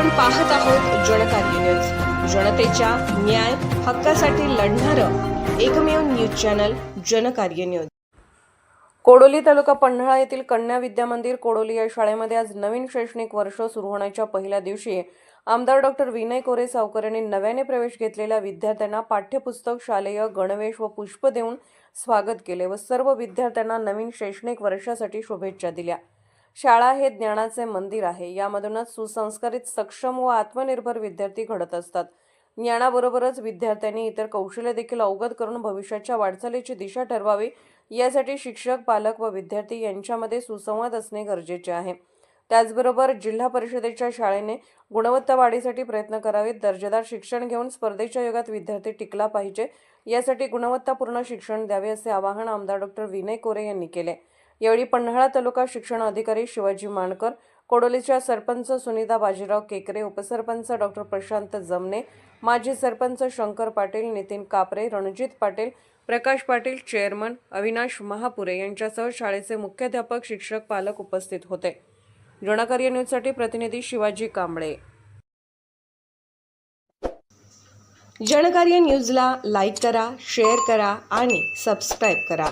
आपण पाहत आहोत जनकार्य न्यूज जनतेच्या न्याय हक्कासाठी लढणारं एकमेव news channel Janakarya news Kodoli taluka Panhala येथील कन्या विद्या मंदिर कोडोली या शाळेमध्ये आज नवीन शैक्षणिक वर्ष सुरू होण्याच्या पहिल्या दिवशी आमदार डॉक्टर विनय कोरे सावकर यांनी नव्याने प्रवेश घेतलेल्या विद्यार्थ्यांना पाठ्यपुस्तक शालेय गणवेश व पुष्प देऊन स्वागत केले व सर्व विद्यार्थ्यांना नवीन शैक्षणिक वर्षासाठी शुभेच्छा दिल्या. शाळा हे ज्ञानाचे मंदिर आहे. यामधूनच सुसंस्कारित सक्षम व आत्मनिर्भर विद्यार्थी घडत असतात. ज्ञानाबरोबरच विद्यार्थ्यांनी इतर कौशल्य देखील अवगत करून भविष्याच्या वाटचालीची दिशा ठरवावी यासाठी शिक्षक पालक व विद्यार्थी यांच्यामध्ये सुसंवाद असणे गरजेचे आहे. त्याचबरोबर जिल्हा परिषदेच्या शाळेने गुणवत्ता वाढीसाठी प्रयत्न करावेत. दर्जेदार शिक्षण घेऊन स्पर्धेच्या युगात विद्यार्थी टिकला पाहिजे. यासाठी गुणवत्तापूर्ण शिक्षण द्यावे असे आवाहन आमदार डॉक्टर विनय कोरे यांनी केले. यावेळी पन्हाळा तालुका शिक्षण अधिकारी शिवाजी मानकर कोडोलीच्या सरपंच सुनीता बाजीराव केकरे उपसरपंच डॉक्टर प्रशांत जमने माजी सरपंच शंकर पाटील नितीन कापरे रणजित पाटील प्रकाश पाटील चेअरमन अविनाश महापुरे यांच्यासह शाळेचे मुख्याध्यापक शिक्षक पालक उपस्थित होते. जनकार्य न्यूजसाठी प्रतिनिधी शिवाजी कांबळे. जनकार्य न्यूजला लाईक करा शेअर करा आणि सबस्क्राईब करा.